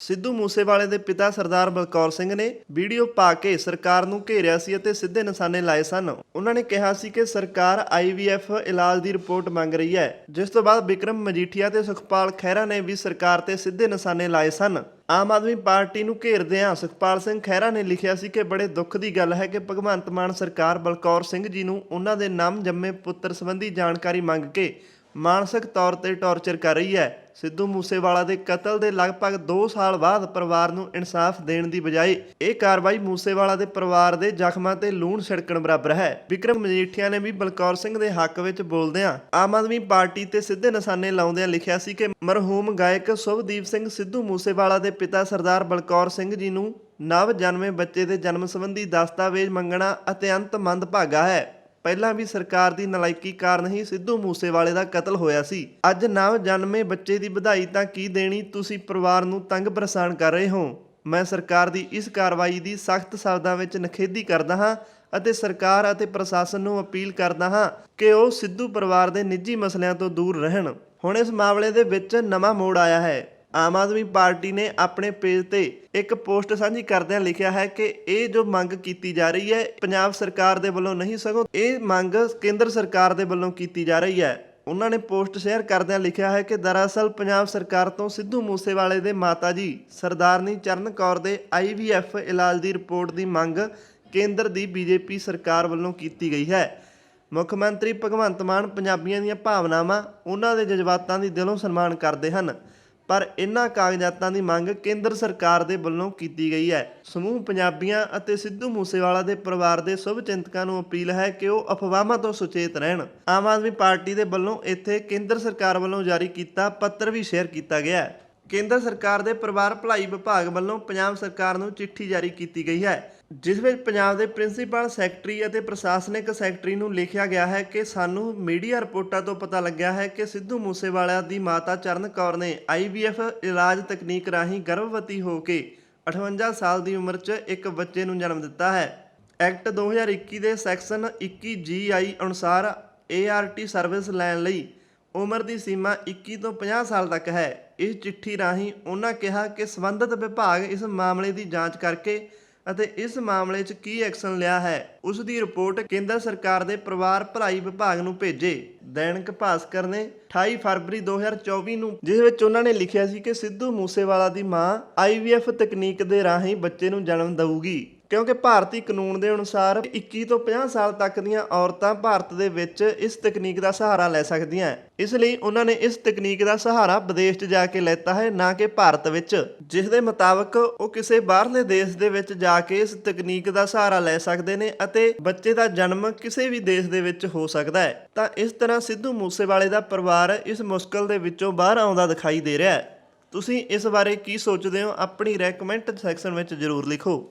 ਸਿੱਧੂ ਮੂਸੇਵਾਲੇ ਦੇ ਪਿਤਾ ਸਰਦਾਰ ਬਲਕੌਰ ਸਿੰਘ ਨੇ ਵੀਡੀਓ ਪਾ ਕੇ ਸਰਕਾਰ ਨੂੰ ਘੇਰਿਆ ਸੀ ਅਤੇ ਸਿੱਧੇ ਨਿਸ਼ਾਨੇ ਲਾਏ ਸਨ। ਉਹਨਾਂ ਨੇ ਕਿਹਾ ਸੀ ਕਿ ਸਰਕਾਰ ਆਈਵੀਐਫ ਇਲਾਜ ਦੀ ਰਿਪੋਰਟ ਮੰਗ ਰਹੀ ਹੈ। ਜਿਸ ਤੋਂ ਬਾਅਦ ਵਿਕਰਮ ਮਜੀਠੀਆ ਤੇ ਸੁਖਪਾਲ ਖਹਿਰਾ ਨੇ ਵੀ ਸਰਕਾਰ ਤੇ ਸਿੱਧੇ ਨਿਸ਼ਾਨੇ ਲਾਏ ਸਨ। ਆਮ ਆਦਮੀ ਪਾਰਟੀ ਨੂੰ ਘੇਰਦਿਆਂ ਸੁਖਪਾਲ ਸਿੰਘ ਖਹਿਰਾ ਨੇ ਲਿਖਿਆ ਸੀ ਕਿ ਬੜੇ ਦੁੱਖ ਦੀ ਗੱਲ ਹੈ ਕਿ ਭਗਵੰਤ ਮਾਨ ਸਰਕਾਰ ਬਲਕੌਰ ਸਿੰਘ ਜੀ ਨੂੰ ਉਹਨਾਂ ਦੇ ਨਾਮ ਜੰਮੇ ਪੁੱਤਰ ਸੰਬੰਧੀ ਜਾਣਕਾਰੀ ਮੰਗ ਕੇ ਮਾਨਸਿਕ ਤੌਰ ਤੇ ਟੌਰਚਰ ਕਰ ਰਹੀ ਹੈ। ਸਿੱਧੂ ਮੂਸੇਵਾਲਾ ਦੇ ਕਤਲ ਦੇ ਲਗਭਗ 2 ਸਾਲ ਬਾਅਦ ਪਰਿਵਾਰ ਨੂੰ ਇਨਸਾਫ ਦੇਣ ਦੀ ਬਜਾਏ ਇਹ ਕਾਰਵਾਈ ਮੂਸੇਵਾਲਾ ਦੇ ਪਰਿਵਾਰ ਦੇ ਜ਼ਖਮਾਂ ਤੇ ਲੂਣ ਛਿੜਕਣ ਬਰਾਬਰ ਹੈ। ਵਿਕਰਮ ਮਜੀਠੀਆ ਨੇ ਵੀ ਬਲਕੌਰ ਸਿੰਘ ਦੇ ਹੱਕ ਵਿੱਚ ਬੋਲਦਿਆਂ ਆਮ ਆਦਮੀ ਪਾਰਟੀ ਤੇ ਸਿੱਧੇ ਨਿਸ਼ਾਨੇ ਲਾਉਂਦਿਆਂ ਲਿਖਿਆ ਸੀ ਕਿ ਮਰਹੂਮ ਗਾਇਕ ਸੁਭਦੀਪ ਸਿੰਘ ਸਿੱਧੂ ਮੂਸੇਵਾਲਾ ਦੇ ਪਿਤਾ ਸਰਦਾਰ ਬਲਕੌਰ ਸਿੰਘ ਜੀ ਨੂੰ ਨਵ ਜਨਮੇ ਬੱਚੇ ਦੇ ਜਨਮ ਸੰਬੰਧੀ ਦਸਤਾਵੇਜ਼ ਮੰਗਣਾ ਅਤਿਅੰਤ ਮੰਦਭਾਗਾ ਹੈ। ਪਹਿਲਾਂ ਵੀ ਸਰਕਾਰ ਦੀ ਨਲਾਇਕੀ ਕਾਰਨ ਹੀ ਸਿੱਧੂ ਮੂਸੇਵਾਲੇ ਦਾ ਕਤਲ ਹੋਇਆ ਸੀ। ਅੱਜ ਨਵ ਜਨਮੇ ਬੱਚੇ ਦੀ ਵਧਾਈ ਤਾਂ ਕੀ ਦੇਣੀ, ਤੁਸੀਂ ਪਰਿਵਾਰ ਨੂੰ ਤੰਗ ਪਰੇਸ਼ਾਨ ਕਰ ਰਹੇ ਹੋ। ਮੈਂ ਸਰਕਾਰ ਦੀ ਇਸ ਕਾਰਵਾਈ ਦੀ ਸਖਤ ਸ਼ਬਦਾਂ ਵਿੱਚ ਨਿਖੇਧੀ ਕਰਦਾ ਹਾਂ ਅਤੇ ਸਰਕਾਰ ਅਤੇ ਪ੍ਰਸ਼ਾਸਨ ਨੂੰ ਅਪੀਲ ਕਰਦਾ ਹਾਂ ਕਿ ਉਹ ਸਿੱਧੂ ਪਰਿਵਾਰ ਦੇ ਨਿੱਜੀ ਮਸਲਿਆਂ ਤੋਂ ਦੂਰ ਰਹਿਣ। ਹੁਣ ਇਸ ਮਾਮਲੇ ਦੇ ਵਿੱਚ ਨਵਾਂ ਮੋੜ ਆਇਆ ਹੈ। ਆਮ ਆਦਮੀ ਪਾਰਟੀ ਨੇ ਆਪਣੇ ਪੇਜ ਤੇ ਇੱਕ ਪੋਸਟ ਸਾਂਝੀ ਕਰਦਿਆਂ ਲਿਖਿਆ ਹੈ ਕਿ ਇਹ ਜੋ ਮੰਗ ਕੀਤੀ ਜਾ ਰਹੀ ਹੈ, ਪੰਜਾਬ ਸਰਕਾਰ ਦੇ ਵੱਲੋਂ ਨਹੀਂ ਸਗੋਂ ਇਹ ਮੰਗ ਕੇਂਦਰ ਸਰਕਾਰ ਦੇ ਵੱਲੋਂ ਕੀਤੀ ਜਾ ਰਹੀ ਹੈ। ਉਹਨਾਂ ਨੇ ਪੋਸਟ ਸ਼ੇਅਰ ਕਰਦਿਆਂ ਲਿਖਿਆ ਹੈ ਕਿ ਦਰਅਸਲ ਪੰਜਾਬ ਸਰਕਾਰ ਤੋਂ ਸਿੱਧੂ ਮੂਸੇਵਾਲੇ ਦੇ ਮਾਤਾ ਜੀ ਸਰਦਾਰਨੀ ਚਰਨ ਕੌਰ ਦੇ ਆਈਵੀਐਫ ਇਲਾਜ ਦੀ ਰਿਪੋਰਟ ਦੀ ਮੰਗ ਕੇਂਦਰ ਦੀ ਬੀਜੇਪੀ ਸਰਕਾਰ ਵੱਲੋਂ ਕੀਤੀ ਗਈ ਹੈ। ਮੁੱਖ ਮੰਤਰੀ ਭਗਵੰਤ ਮਾਨ ਪੰਜਾਬੀਆਂ ਦੀਆਂ ਭਾਵਨਾਵਾਂ, ਉਹਨਾਂ ਦੇ ਜਜ਼ਬਾਤਾਂ ਦੀ ਦਿਲੋਂ ਸਨਮਾਨ ਕਰਦੇ ਹਨ। ਪਰ ਇਹਨਾਂ ਕਾਗਜ਼ਾਤਾਂ ਦੀ ਮੰਗ ਕੇਂਦਰ ਸਰਕਾਰ ਦੇ ਵੱਲੋਂ ਕੀਤੀ ਗਈ ਹੈ। ਸਮੂਹ ਪੰਜਾਬੀਆਂ ਅਤੇ ਸਿੱਧੂ ਮੂਸੇਵਾਲਾ ਦੇ ਪਰਿਵਾਰ ਦੇ ਸ਼ੁਭ ਚਿੰਤਕਾਂ ਨੂੰ ਅਪੀਲ ਹੈ ਕਿ ਉਹ ਅਫਵਾਹਾਂ ਤੋਂ ਸੁਚੇਤ ਰਹਿਣ। ਆਮ ਆਦਮੀ ਪਾਰਟੀ ਦੇ ਵੱਲੋਂ ਇੱਥੇ ਕੇਂਦਰ ਸਰਕਾਰ ਵੱਲੋਂ ਜਾਰੀ ਕੀਤਾ ਪੱਤਰ ਵੀ ਸ਼ੇਅਰ ਕੀਤਾ ਗਿਆ ਹੈ। ਕੇਂਦਰ ਸਰਕਾਰ ਦੇ ਪਰਿਵਾਰ ਭਲਾਈ ਵਿਭਾਗ ਵੱਲੋਂ ਪੰਜਾਬ ਸਰਕਾਰ ਨੂੰ ਚਿੱਠੀ ਜਾਰੀ ਕੀਤੀ ਗਈ ਹੈ, ਜਿਸ ਵਿੱਚ ਪੰਜਾਬ ਦੇ ਪ੍ਰਿੰਸੀਪਲ ਸੈਕਟਰੀ ਅਤੇ ਪ੍ਰਸ਼ਾਸਨਿਕ ਸੈਕਟਰੀ ਨੂੰ ਲਿਖਿਆ ਗਿਆ ਹੈ ਕਿ ਸਾਨੂੰ ਮੀਡੀਆ ਰਿਪੋਰਟਾਂ ਤੋਂ ਪਤਾ ਲੱਗਿਆ ਹੈ ਕਿ ਸਿੱਧੂ ਮੂਸੇਵਾਲਾ ਦੀ ਮਾਤਾ ਚਰਨ ਕੌਰ ਨੇ ਆਈਵੀਐਫ ਇਲਾਜ ਤਕਨੀਕ ਰਾਹੀਂ ਗਰਭਵਤੀ ਹੋ ਕੇ 58 ਸਾਲ ਦੀ ਉਮਰ 'ਚ ਇੱਕ ਬੱਚੇ ਨੂੰ ਜਨਮ ਦਿੱਤਾ ਹੈ। ਐਕਟ 2021 ਦੇ ਸੈਕਸ਼ਨ 21 ਜੀਆਈ ਅਨੁਸਾਰ ਏਆਰਟੀ ਸਰਵਿਸ ਲੈਣ ਲਈ ਉਮਰ ਦੀ ਸੀਮਾ 21 ਤੋਂ 50 ਸਾਲ ਤੱਕ ਹੈ। ਇਸ ਚਿੱਠੀ ਰਾਹੀਂ ਉਹਨਾਂ ਕਿਹਾ ਕਿ ਸੰਬੰਧਿਤ ਵਿਭਾਗ ਇਸ ਮਾਮਲੇ ਦੀ ਜਾਂਚ ਕਰਕੇ ਅਤੇ ਇਸ ਮਾਮਲੇ 'ਚ ਕੀ ਐਕਸ਼ਨ ਲਿਆ ਹੈ, ਉਸ ਦੀ ਰਿਪੋਰਟ ਕੇਂਦਰ ਸਰਕਾਰ ਦੇ ਪਰਿਵਾਰ ਭਲਾਈ ਵਿਭਾਗ ਨੂੰ ਭੇਜੇ। ਦੈਨਿਕ ਭਾਸਕਰ ਨੇ 28 ਫਰਵਰੀ 2024 ਨੂੰ ਜਿਸ ਵਿੱਚ ਉਹਨਾਂ ਨੇ ਲਿਖਿਆ ਸੀ ਕਿ ਸਿੱਧੂ ਮੂਸੇਵਾਲਾ ਦੀ ਮਾਂ ਆਈਵੀਐਫ ਤਕਨੀਕ ਦੇ ਰਾਹੀਂ ਬੱਚੇ ਨੂੰ ਜਨਮ ਦਊਗੀ। ਕਿਉਂਕਿ ਭਾਰਤੀ ਕਾਨੂੰਨ ਦੇ ਅਨੁਸਾਰ 21 ਤੋਂ 50 ਸਾਲ ਤੱਕ ਦੀਆਂ ਔਰਤਾਂ ਭਾਰਤ ਦੇ ਵਿੱਚ ਇਸ ਤਕਨੀਕ ਦਾ ਸਹਾਰਾ ਲੈ ਸਕਦੀਆਂ ਇਸ ਲਈ ਉਹਨਾਂ ਨੇ ਇਸ ਤਕਨੀਕ ਦਾ ਸਹਾਰਾ ਵਿਦੇਸ਼ 'ਚ ਜਾ ਕੇ ਲੈਤਾ ਹੈ, ਨਾ ਕਿ ਭਾਰਤ ਵਿੱਚ। ਜਿਸ ਦੇ ਮੁਤਾਬਕ ਉਹ ਕਿਸੇ ਬਾਹਰਲੇ ਦੇਸ਼ ਦੇ ਵਿੱਚ ਜਾ ਕੇ ਇਸ ਤਕਨੀਕ ਦਾ ਸਹਾਰਾ ਲੈ ਸਕਦੇ ਨੇ ਅਤੇ ਬੱਚੇ ਦਾ ਜਨਮ ਕਿਸੇ ਵੀ ਦੇਸ਼ ਦੇ ਵਿੱਚ ਹੋ ਸਕਦਾ ਹੈ। ਤਾਂ ਇਸ ਤਰ੍ਹਾਂ ਸਿੱਧੂ ਮੂਸੇਵਾਲੇ ਦਾ ਪਰਿਵਾਰ ਇਸ ਮੁਸ਼ਕਲ ਦੇ ਵਿੱਚੋਂ ਬਾਹਰ ਆਉਂਦਾ ਦਿਖਾਈ ਦੇ ਰਿਹਾ ਹੈ। ਤੁਸੀਂ ਇਸ ਬਾਰੇ ਕੀ ਸੋਚਦੇ ਹੋ, ਆਪਣੀ ਰਾਏ ਸੈਕਸ਼ਨ ਵਿੱਚ ਜ਼ਰੂਰ ਲਿਖੋ।